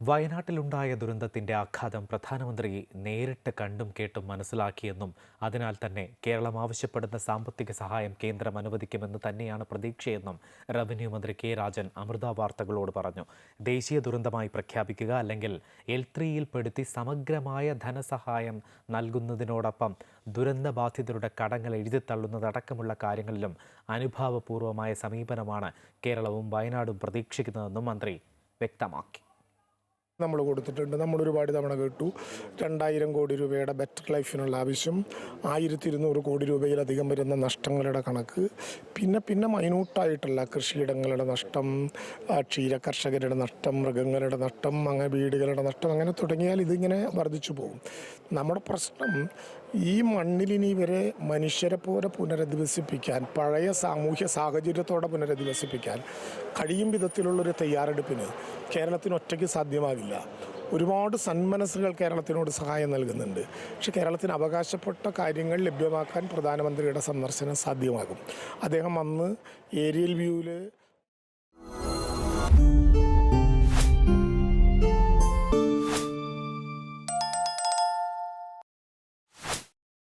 വയനാട്ടിലുണ്ടായ ദുരന്തത്തിന്റെ ആഘാതം പ്രധാനമന്ത്രി നേരിട്ട് കണ്ടും കേട്ടും മനസ്സിലാക്കിയെന്നും അതിനാൽ തന്നെ കേരളം ആവശ്യപ്പെടുന്ന സാമ്പത്തിക സഹായം കേന്ദ്രം അനുവദിക്കുമെന്ന് തന്നെയാണ് പ്രതീക്ഷയെന്നും റവന്യൂ മന്ത്രി കെ രാജൻ അമൃത വാർത്തകളോട് പറഞ്ഞു. ദേശീയ ദുരന്തമായി പ്രഖ്യാപിക്കുക അല്ലെങ്കിൽ എൽ ത്രീയിൽ പെടുത്തി സമഗ്രമായ ധനസഹായം നൽകുന്നതിനോടൊപ്പം ദുരന്തബാധിതരുടെ കടങ്ങൾ എഴുതിത്തള്ളുന്നതടക്കമുള്ള കാര്യങ്ങളിലും അനുഭാവപൂർവമായ സമീപനമാണ് കേരളവും വയനാടും പ്രതീക്ഷിക്കുന്നതെന്നും മന്ത്രി വ്യക്തമാക്കി. നമ്മൾ കൊടുത്തിട്ടുണ്ട്. നമ്മൾ ഒരുപാട് തവണ കേട്ടു. രണ്ടായിരം കോടി രൂപയുടെ ബെറ്റർ ലൈഫിനുള്ള ആവശ്യം ആയിരത്തി ഇരുന്നൂറ് കോടി രൂപയിലധികം വരുന്ന നഷ്ടങ്ങളുടെ കണക്ക് പിന്നെ പിന്നെ മൈന്യൂട്ടായിട്ടുള്ള കൃഷിയിടങ്ങളുടെ നഷ്ടം ക്ഷീര കർഷകരുടെ നഷ്ടം മൃഗങ്ങളുടെ നഷ്ടം അങ്ങനെ വീടുകളുടെ നഷ്ടം അങ്ങനെ തുടങ്ങിയാൽ ഇതിങ്ങനെ വർദ്ധിച്ചു പോകും. നമ്മുടെ പ്രശ്നം ഈ മണ്ണിലിനി ഇവരെ മനുഷ്യരെ പോലെ പുനരധിവസിപ്പിക്കാൻ പഴയ സാമൂഹ്യ സാഹചര്യത്തോടെ പുനരധിവസിപ്പിക്കാൻ കഴിയും വിധത്തിലുള്ളൊരു തയ്യാറെടുപ്പിന് കേരളത്തിന് ഒറ്റയ്ക്ക് സാധ്യമാവില്ല ഒരുപാട് സന്മനസ്സുകൾ കേരളത്തിനോട് സഹായം നൽകുന്നുണ്ട്. പക്ഷെ കേരളത്തിന് അവകാശപ്പെട്ട കാര്യങ്ങൾ ലഭ്യമാക്കാൻ പ്രധാനമന്ത്രിയുടെ സന്ദർശനം സാധ്യമാകും. അദ്ദേഹം അന്ന് ഏരിയൽ വ്യൂവിൽ